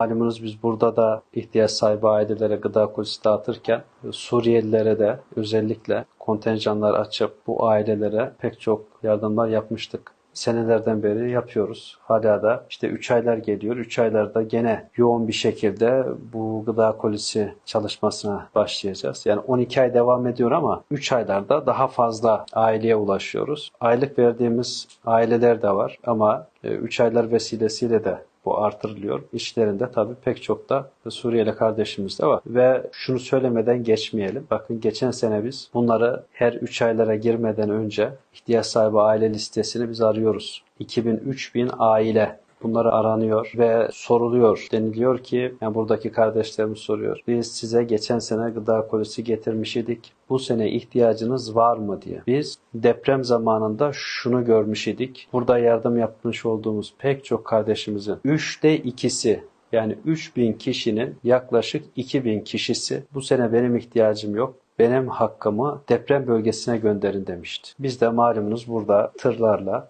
Malumunuz biz burada da ihtiyaç sahibi ailelere gıda kolisi dağıtırken Suriyelilere de özellikle kontenjanlar açıp bu ailelere pek çok yardımlar yapmıştık. Senelerden beri yapıyoruz. Hala da işte 3 aylar geliyor. 3 aylarda gene yoğun bir şekilde bu gıda kolisi çalışmasına başlayacağız. Yani 12 ay devam ediyor ama 3 aylarda daha fazla aileye ulaşıyoruz. Aylık verdiğimiz aileler de var ama 3 aylar vesilesiyle de bu artırılıyor. İçlerinde tabii pek çok da Suriyeli kardeşimiz de var. Ve şunu söylemeden geçmeyelim. Bakın geçen sene biz bunları her 3 aylara girmeden önce ihtiyaç sahibi aile listesini biz arıyoruz. 2000-3000 aile bunları aranıyor ve soruluyor. Deniliyor ki, yani buradaki kardeşlerimiz soruyor. Biz size geçen sene gıda kolisi getirmiş idik. Bu sene ihtiyacınız var mı diye. Biz deprem zamanında şunu görmüş idik. Burada yardım yapmış olduğumuz pek çok kardeşimizin üçte ikisi yani 3000 kişinin yaklaşık 2000 kişisi bu sene benim ihtiyacım yok benim hakkımı deprem bölgesine gönderin demişti. Biz de malumunuz burada tırlarla